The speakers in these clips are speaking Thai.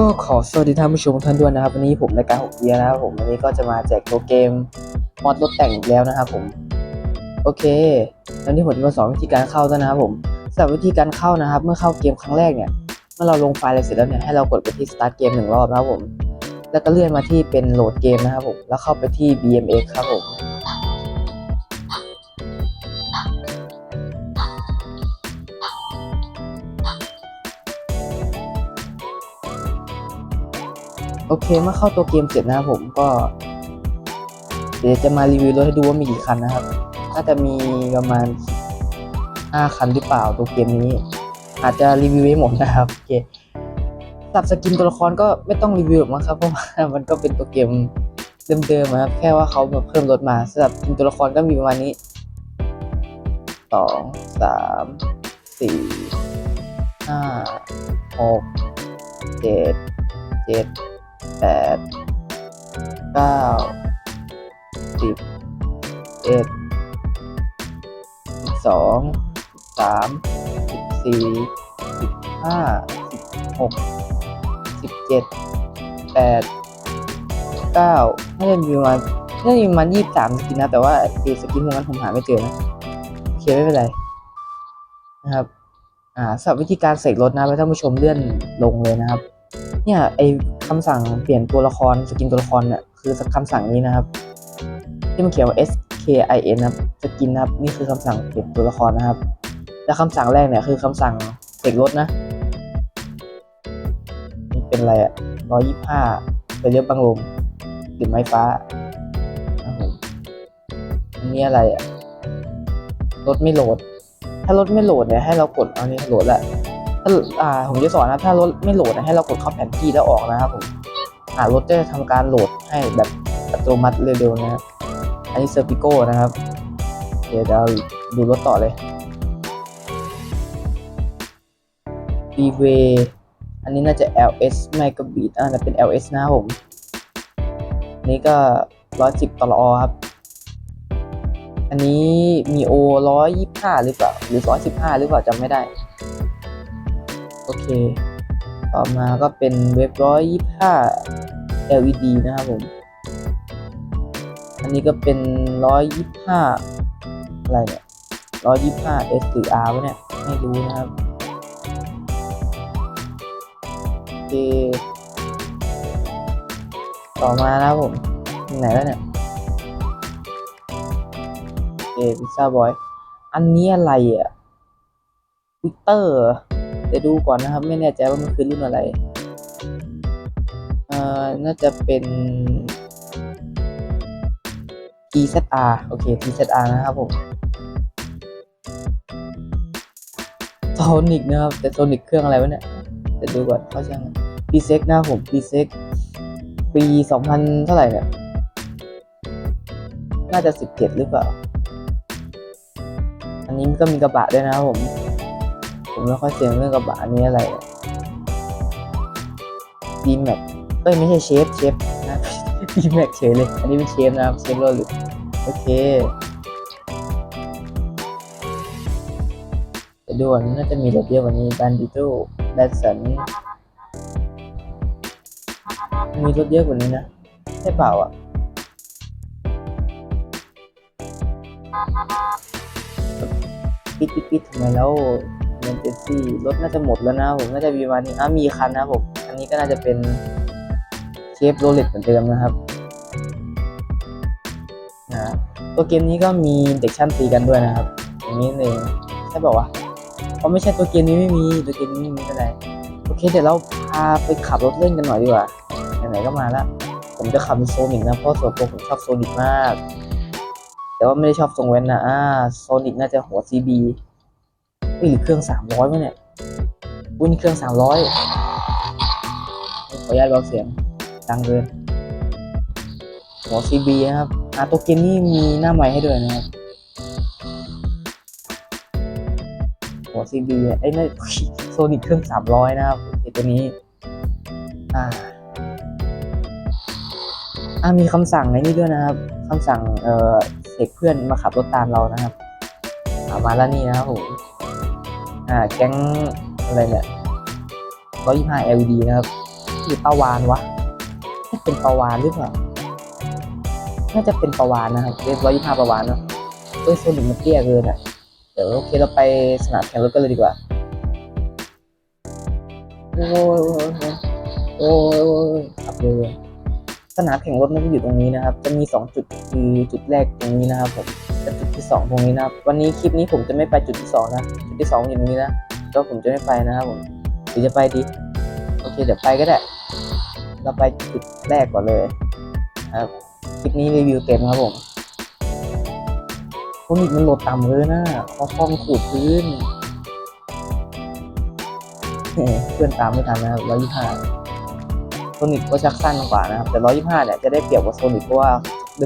ก็ขอสวัสดีท่านผู้ชมทุกท่านด้วยนะครับ วันนี้ผมรายการ6เดียนะครับผมวันนี้ก็จะมาแจกตัวเกมมอดรถแต่งอีกแล้วนะครับผม โอเควันนี้ผมจะมาสอนวิธีการเข้าด้วนะครับผมสำหรับวิธีการเข้านะครับ เมื่อเข้าเกมครั้งแรกเนี่ยเมื่อเราลงไฟล์อะไรเสร็จแล้วเนี่ยให้เรากดไปที่ start เกมหนึ่งรอบนะครับผม แล้วก็เลื่อนมาที่เป็นโหลดเกมนะครับผมแล้วเข้าไปที่ BMX ครับผม โอเคเมื่อเข้าตัวเกมเสร็จนะครับผมก็ เดี๋ยวจะมารีวิวรถให้ดูว่ามีกี่คันนะครับน่าจะมีประมาณ 5 คันหรือเปล่าตัวเกมนี้ อาจจะรีวิวไม่หมดนะครับโอเคสับสกินตัวละครก็ไม่ต้องรีวิวหรอกมั้งครับเพราะว่ามันก็เป็นตัวเกมเดิมๆนะครับแค่ว่าเขามาเพิ่มรถมาสำหรับสกินตัวละครก็มีประมาณนี้สองสามสี่ห้าหกเจ็ดเจ็ด แปดเก้าสิบเอ็ดสิบสองสิบสามสิบสี่สิบห้าสิบหกสิบเจ็ดแปดเก้าน่าจะมีประมาณน่าจะมีประมาณยี่สิบสามสกินนะ แต่ว่าไอสกินพวกนั้นผมหาไม่เจอนะโอเคไม่เป็นไรนะครับอ่าสำหรับวิธีการเสกรถนะท่านผู้ชมเลื่อนลงเลยนะครับ เนี่ยไอ คำสั่งเปลี่ยนตัวละครสกินตัวละครเนี่ยคือคำสั่งนี้นะครับ ที่มันเขียนว่า S K I N นะครับสกินนะครับนี่คือคำสั่งเปลี่ยนตัวละครนะครับ และคำสั่งแรกเนี่ยคือคำสั่งเสกรถนะนี่เป็นอะไรอะร้อยยี่ห้าไปเรียบบังลมหรือไม้ฟ้าครับผมอันนี้อะไรอะรถไม่โหลด ถ้ารถไม่โหลดเนี่ยให้เรากดเอานี้โหลดแหละ ถ้าอ่าผมจะสอนนะถ้ารถไม่โหลดนะให้เรากดเข้าแผนที่แล้วออกนะครับผมอ่ารถจะทำการโหลดให้แบบอัตโนมัติเร็วๆนะครับอันนี้เซอร์ปิโก้นะครับ เดี๋ยวเราดูรถต่อเลย b w a y อันนี้น่าจะ LS ไม่ก็บีดอ่าจะเป็น LS นะครับผม นี่ก็ 110ต่ออครับ อันนี้มีโอ125 หรือเปล่า หรือ 115 หรือเปล่าจำไม่ได้ โอเค ต่อมาก็เป็นเว็บร้อยยี่ห้า LED นะครับผม อันนี้ก็เป็นร้อยยี่ห้าอะไรเนี่ยร้อยยี่ห้า S หรือ R วะเนี่ย ไม่รู้นะครับ โอเค ต่อมานะครับผมไหนแล้วเนี่ยโอเคพิซซ่าบอย อันนี้อะไรอะวิกเตอร์ เดี๋ยวดูก่อนนะครับ ไม่แน่ใจว่ามันคือรุ่นอะไรเอ่อน่าจะเป็น TZR โอเค TZR นะครับผมโซนิกนะครับ แต่โซนิกเครื่องอะไรวะเนี่ยเดี๋ยวดูก่อนเขาช่างปีเซ็กนะผมปีเซ็กปี2000เท่าไหร่เนี่ย น่าจะ17หรือเปล่า อันนี้ก็มีกระบะด้วยนะครับผม ผมไม่ค่อยเสียงเรื่องกระบะอันนี้อะไรดีแม็กเอ้ยไม่ใช่เชฟเชฟนะดีแม็กเฉยเลย อันนี้เป็นเชฟนะครับเชฟโรลเลยโอเคดูอันน่าจะมีรถเยอะกว่านี้บันดิโต้แบตสันมีรถเยอะกว่านี้นะใช่เปล่าอะปิดปิดปิดทำไมแล้ว เมนเจนซี่รถน่าจะหมดแล้วนะผมน่าจะมีมานี้อะมีคันนะผมอันนี้ก็น่าจะเป็นเชฟโรเล็ตเหมือนเดิมนะครับนะตัวเกมนี้ก็มีเด็กชั่นตีกันด้วยนะครับ อย่างนี้เองใช่เปล่าวะเพราะไม่ใช่ตัวเกมนี้ไม่มีตัวเกมนี้ไม่มีอะไรโอเคเดี๋ยวเราพาไปขับรถเล่นกันหน่อยดีกว่าไหนๆก็มาล้วผมจะขับโซนิกนะเพราะส่วนตัวผมชอบโซนิกมาก แต่ว่าไม่ได้ชอบทรงเว้นนะอ่าโซนิกน่าจะหัว CB เฮ้ยหรือเครื่องสามร้อยไหมเนี่ยอุ้ยนี่เครื่องสามร้อยขออนุญาตเบาเสียงดังเกินหัว CB นะครับอ่าตัวเกมนี่มีหน้าใหม่ให้ด้วยนะครับหัว CB ไอ้ยนั่นโซนิกเครื่องสามร้อยนะครับโอเคตัวนี้ อ่าอ่ามีคำสั่งในนี้ด้วยนะครับคำสั่งเอ่อเสกเพื่อนมาขับรถตามเรานะครับอามาแล้วนี่นะครับผม อ่าแก๊งอะไรเนี่ยร้อยยี่ห้า LED นะครับหรือปลาวานวะน่าเป็นปลาวานหรือเปล่าน่าจะเป็นปลาวานนะครับเรียบร้อยยี่ห้าปลาวานเนาะเอ้ยโซนิกมันเตี้ยเกินอะเดี๋ยวโอเคเราไปสนามแข่งรถกันเลยดีกว่าโอ้ยโอ้ยโอ้ยขับเร็วสนามแข่งรถมันจะอยู่ตรงนี้นะครับ จะมีสองจุดคือจุดแรกตรงนี้นะครับผม ที่สองตรงนี้นะครับ วันนี้คลิปนี้ผมจะไม่ไปจุดที่สองนะ จุดที่สองอยู่ตรงนี้นะ ก็ผมจะไม่ไปนะครับผมหรือจะไปดี โอเค เดี๋ยวไปก็ได้ เราไปจุดแรกก่อนเลยครับ คลิปนี้รีวิวเต็มครับผมพวกนี้มันโหลดต่ำเลยนะคอคอมขูดพื้นเฮ้เพื่อนตามไม่ทันนะครับร้อยยี่ห้าโซนิกก็ชักสั้นกว่านะครับ แต่ร้อยยี่ห้าเนี่ยจะได้เปรียบกว่าโซนิกเพราะว่า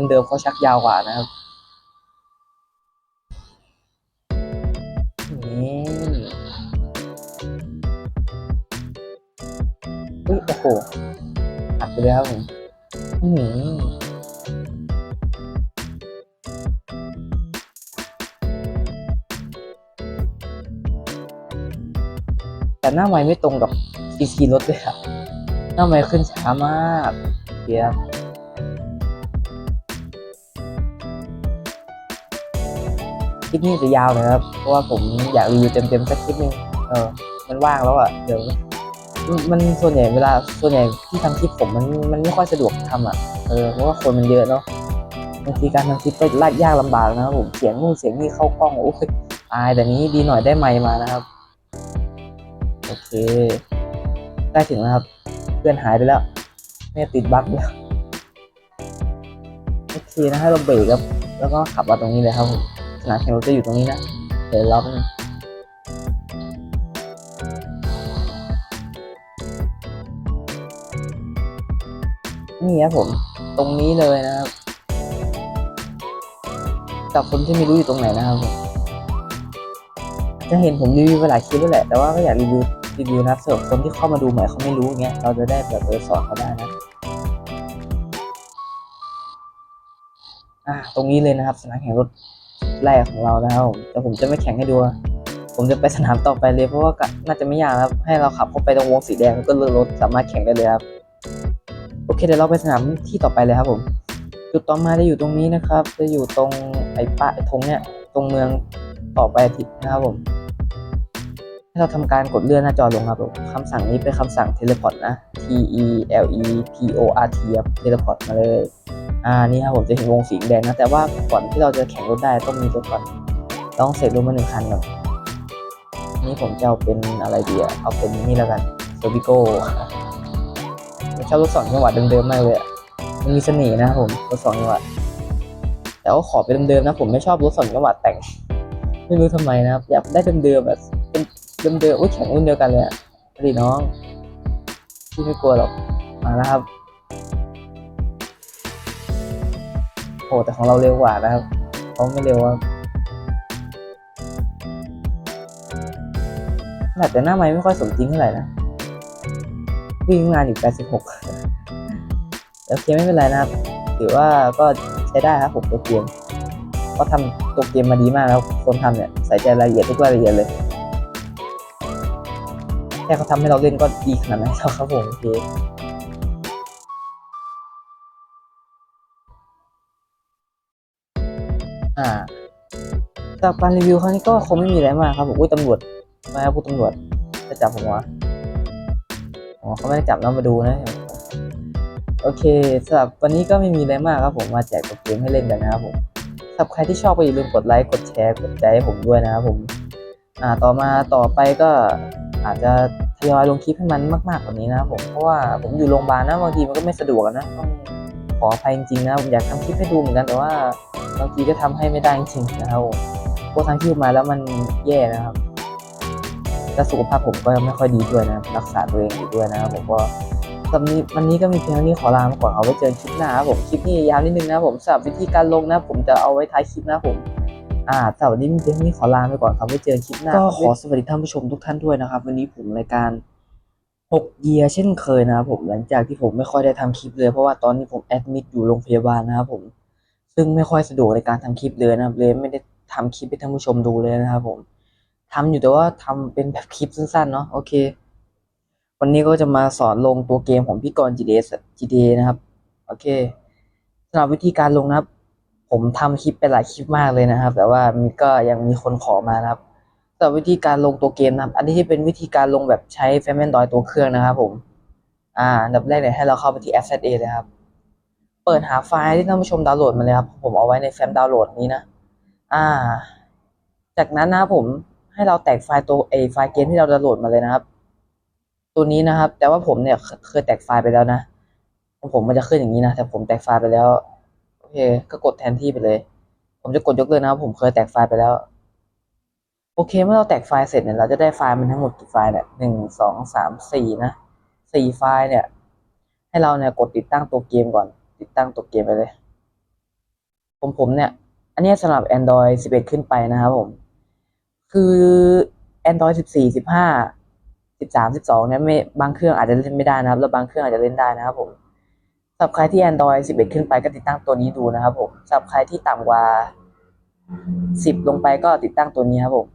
เดิมๆเขาชักยาวกว่านะครับ อุ้ยโอ้โหอัดไปเลยครับผมอือหือแต่หน้าไม้ไม่ตรงกับซีซีรถเลยครับหน้าไม้ขึ้นช้ามากเดี๋ยว คลิปนี้จะยาวหนะครับ เพราะว่าผมอยากรีวิวเต็มๆสักคลิปหนึงเออ มันว่างแล้วอะ เดี๋ยวมันส่วนใหญ่เวลาส่วนใหญ่ที่ทำคลิปผมมันมันไม่ค่อยสะดวกทำอะ เออ เพราะว่าคนมันเยอะเนาะ บางทีการทำคลิปก็ลากยากลำบากนะครับผม เสียงนู่นเสียงนี่เข้ากล้องโอ้ยอายแต่นี้ดีหน่อยได้ไมค์มานะครับ โอเค ได้ถึงแล้วครับ เพื่อนหายไปแล้วไม่ติดบั๊กแล้ว โอเคนะให้เราเบรกครับ แล้วก็ขับมาตรงนี้เลยครับผม สนามแข่งรถจะอยู่ตรงนี้นะ เดี๋ยวรอบนึงนี่ครับผม ตรงนี้เลยนะครับกับคนที่ไม่รู้อยู่ตรงไหนนะครับผมจะเห็นผมรีวิวไปหลายคลิปแล้วแหละ แต่ว่าก็อยากรีวิวรีวิวนะสำหรับคนที่เข้ามาดูใหม่เขาไม่รู้เงี้ย เราจะได้แบบเออสอนเขาได้นะ อ่า ตรงนี้เลยนะครับสนามแข่งรถ แรกของเรานะครับผมแต่ผมจะไม่แข่งให้ดู ผมจะไปสนามต่อไปเลยเพราะว่าน่าจะไม่ยากครับ ให้เราขับเข้าไปตรงวงสีแดงแล้วก็เลือกรถสามารถแข่งได้เลยครับ โอเคเดี๋ยวเราไปสนามที่ต่อไปเลยครับผม จุดต่อมาจะอยู่ตรงนี้นะครับ จะอยู่ตรงไอ้ป้าไอ้ธงเนี่ย ตรงเมืองต่อไปทิศนะครับผม ให้เราทำการกดเลื่อนหน้าจอลงครับผมคำสั่งนี้เป็นคำสั่งเทเลพอร์ตนะ T E L E P O R T ครับเทเลพอร์ตมาเลย อ่า นี่ครับผมจะเห็นวงสีแดงนะ แต่ว่าก่อนที่เราจะแข่งรถได้ต้องมีรถก่อน ต้องเสร็จรถมาหนึ่งคันก่อนนี่ผมจะเอาเป็นอะไรดีอะเอาเป็นนี่แล้วกันเซอร์วิโก้ผมชอบรถสองจังหวะเดิมๆมากเลยมันมีเสน่ห์นะครับผมรถสองจังหวะแต่ว่าขอเป็นเดิมๆนะ ผมไม่ชอบรถสองจังหวะแต่ง ไม่รู้ทำไมนะครับอยากได้เดิมๆแบบ เป็นเดิมๆโอ้ยแข่งรุ่นเดียวกันเลยอะดีน้องพี่ไม่กลัวหรอกมาแล้วครับโอ้แต่ของเราเร็วกว่านะครับเขาไม่เร็วครับแต่หน้าไม้ไม่ค่อยสมจริงเท่าไหร่นะวิ่งงานอยู่ 86โอเคไม่เป็นไรนะครับ ถือว่าก็ใช้ได้ครับผมตัวเกมก็ทำตัวเกมมาดีมากแล้วคนทำเนี่ยใส่ใจรายละเอียดทุกรายละเอียดเลย ค่เขาทำให้เราเล่นก็ดีขนาดนั้นแล้วครับผมโอเคอ่าจากการรีวิวครั้งนี้ก็คงไม่มีอะไรมากครับผมอุ้ยตำรวจมาครับผู้ตำรวจจะจับผมวะอ๋อเขาไม่ได้จับเรามาดูนะโอเคสำหรับวันนี้ก็ไม่มีอะไรมากครับผมมาแจกตัวเกมให้เล่นกันนะครับผมสำหรับใครที่ชอบก็อย่าลืมกดไลค์กดแชร์กดใจให้ผมด้วยนะครับผม อ่าต่อมาต่อไปก็อาจจะทยอยลงคลิปให้มันมากๆกว่านี้นะครับผมเพราะว่าผมอยู่โรงพยาบาลนะบางทีมันก็ไม่สะดวกนะต้องขออภัยจริงๆนะผมอยากทำคลิปให้ดูเหมือนกันแต่ว่าบางทีก็ทำให้ไม่ได้จริงๆนะครับผมพวกทางคลิปมาแล้วมันแย่นะครับและสุขภาพผมก็ไม่ค่อยดีด้วยนะรักษาตัวเองอยู่ด้วยนะครับผมก็สำหรับนี้วันนี้ก็มีเพียงเท่านี้ขอลาไปก่อนเอาไว้เจอคลิปหน้าครับผมคลิปนี้ยาวนิดนึงนะครับผมสำหรับวิธีการลงนะ ผมจะเอาไว้ท้ายคลิปนะครับผม อ่าสำหรับวันนี้มีเพียงเท่านี้ขอลาไปก่อนครับไว้เจอคลิปหน้า ก็ขอสวัสดีท่านผู้ชมทุกท่านด้วยนะครับ วันนี้ผมรายการ6เยียเช่นเคยนะครับผมหลังจากที่ผมไม่ค่อยได้ทำคลิปเลยเพราะว่าตอนนี้ผมแอดมิดอยู่โรงพยาบาลนะครับผมซึ่งไม่ค่อยสะดวกในการทำคลิปเลยนะครับเลยไม่ได้ทำคลิปให้ท่านผู้ชมดูเลยนะครับผมทำอยู่แต่ว่าทำเป็นแบบคลิปสั้นๆเนาะโอเค วันนี้ก็จะมาสอนลงตัวเกมของพี่กรณ์ GTA GTA นะครับ โอเคสำหรับวิธีการลงนะครับ ผมทำคลิปไปหลายคลิปมากเลยนะครับ แต่ว่ามีก็ยังมีคนขอมานะครับสำหรับวิธีการลงตัวเกมนะครับ อันนี้ที่เป็นวิธีการลงแบบใช้แฟมแอนดอยตัวเครื่องนะครับผม อ่าดับแรกเนี่ยให้เราเข้าไปที่ App ZA เลยครับ เปิดหาไฟล์ที่ท่านผู้ชมดาวน์โหลดมาเลยครับ ผมเอาไว้ในแฟ้มดาวน์โหลดนี้นะ อ่า จากนั้นนะผมให้เราแตกไฟล์ตัวเอไฟล์เกมที่เราดาวน์โหลดมาเลยนะครับ ตัวนี้นะครับ แต่ว่าผมเนี่ยเคยแตกไฟล์ไปแล้วนะของผมมันจะขึ้นอย่างนี้นะ แต่ผมแตกไฟล์ไปแล้ว เค ก็กดแทนที่ไปเลย ผมจะกดยกเลิกนะครับ ผมเคยแตกไฟล์ไปแล้ว โอเค เมื่อเราแตกไฟล์เสร็จเนี่ย เราจะได้ไฟล์มันทั้งหมดกี่ไฟล์เนี่ยหนึ่งสองสามสี่นะสี่ไฟล์เนี่ย ให้เราเนี่ยกดติดตั้งตัวเกมก่อน ติดตั้งตัวเกมไปเลย ผมผมเนี่ย อันนี้สำหรับ Android 11 ขึ้นไปนะครับผม คือ Android 14 15 13 12เนี่ยไม่บางเครื่องอาจจะเล่นไม่ได้นะครับ แล้วบางเครื่องอาจจะเล่นได้นะครับผม สำหรับใครที่ Android 11 ขึ้นไปก็ติดตั้งตัวนี้ดูนะครับผมสำหรับใครที่ต่ำกว่า 10 ลงไปก็ติดตั้งตัวนี้ครับผม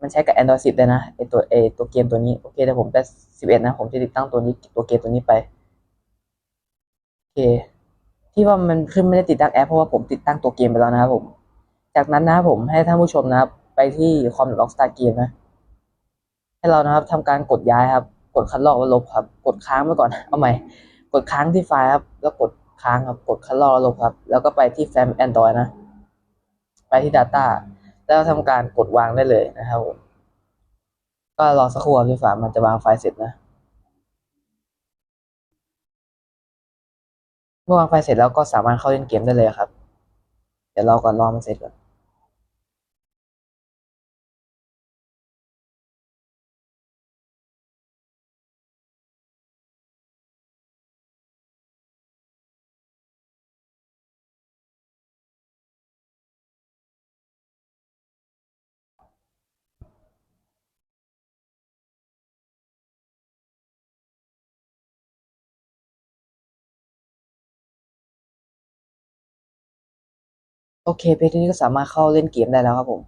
มันใช้กับ Android 10 ได้นะไอตัวเอตัวเกมตัวนี้โอเคแต่ผมได้11 นะ ผมจะติดตั้งตัวนี้ตัวเกมตัวนี้ไปโอเค ที่ว่ามันขึ้นไม่ได้ติดตั้งแอปเพราะว่าผมติดตั้งตัวเกมไปแล้วนะครับผม จากนั้นนะครับผมให้ท่านผู้ชมนะครับ ไปที่คอมล็อกสตาร์เกมนะ ให้เรานะครับทำการกดย้ายครับ กดคัดลอกแล้วลบครับ กดค้างไว้ก่อนเอาใหม่ กดค้างที่ไฟล์ครับ แล้วกดค้างครับ กดคัดลอกล้วลบครับ แล้วก็ไปที่แฟ้ม Android นะ ไปที่ Data แล้วทำการกดวางได้เลยนะครับผมก็รอสักครู่ครับที่ฝามันจะวางไฟล์เสร็จนะ เมื่อวางไฟล์เสร็จแล้วก็สามารถเข้าเล่นเกมได้เลยครับ เดี๋ยวรอก่อนรอมันเสร็จก่อน โอเคเพจนี้ก็สามารถเข้าเล่นเกมได้แล้วครับผม